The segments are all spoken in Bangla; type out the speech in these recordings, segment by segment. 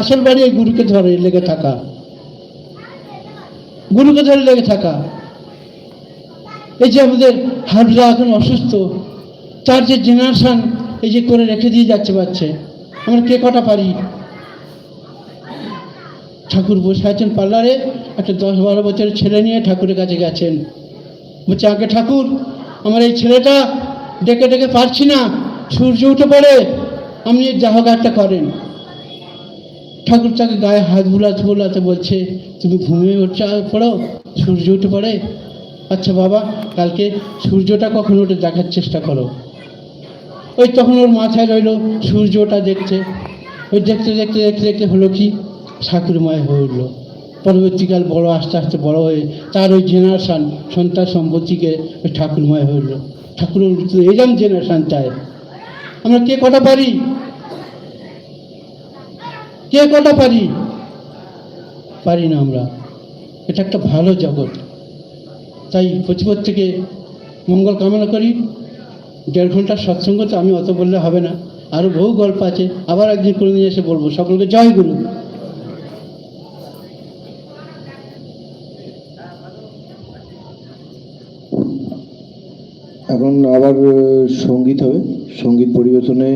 আসল বাড়ি এই গুরুকে ধরে লেগে থাকা। গুরুকে ধরে লেগে থাকা। এই যে আমাদের হাবলা এখন অসুস্থ, তার যে জেনারেশন এই যে করে রেখে দিয়ে যাচ্ছে পাচ্ছে আমরা কে কটা পারি? ঠাকুর বসে আছেন পার্লারে, একটা দশ বারো বছরের ছেলে নিয়ে ঠাকুরের কাছে গেছেন। বলছে, আগে ঠাকুর, আমার এই ছেলেটা ডেকে ডেকে পারছি না, সূর্য উঠে পড়ে, আপনি যা হোক একটা করেন। ঠাকুর তাকে গায়ে হাত বুলাতে বুলাতে বলছে, তুমি ঘুমিয়ে উঠছে পড়ো, সূর্য উঠে পড়ে? আচ্ছা বাবা, কালকে সূর্যটা কখন উঠে দেখার চেষ্টা করো। ওই তখন ওর মাথায় রইল সূর্যটা দেখছে ওই দেখতে দেখতে দেখতে দেখতে হলো কি? ঠাকুরময় হয়ে উঠল। পরবর্তীকাল বড় আস্তে আস্তে বড় হয়ে তার ওই জেনারেশান সন্তান সম্পত্তিকে ওই ঠাকুরময় হয়ে উঠল। ঠাকুর এরম জেনারেশান চায় আমরা কে কটা পারি? কে কটা পারি? পারি না আমরা। এটা একটা ভালো জগৎ। তাই প্রতিপদ থেকে মঙ্গল কামনা করি। দেড় ঘণ্টার সৎসঙ্গ তো আমি অত বললে হবে না। আরও বহু গল্প আছে। আবার একদিন করে নিয়ে এসে বলব। সকলকে জয় গুরু। এখন আবার সংগীত হবে। সংগীত পরিবেশনে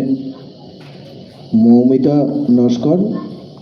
মৌমিতা নস্কর।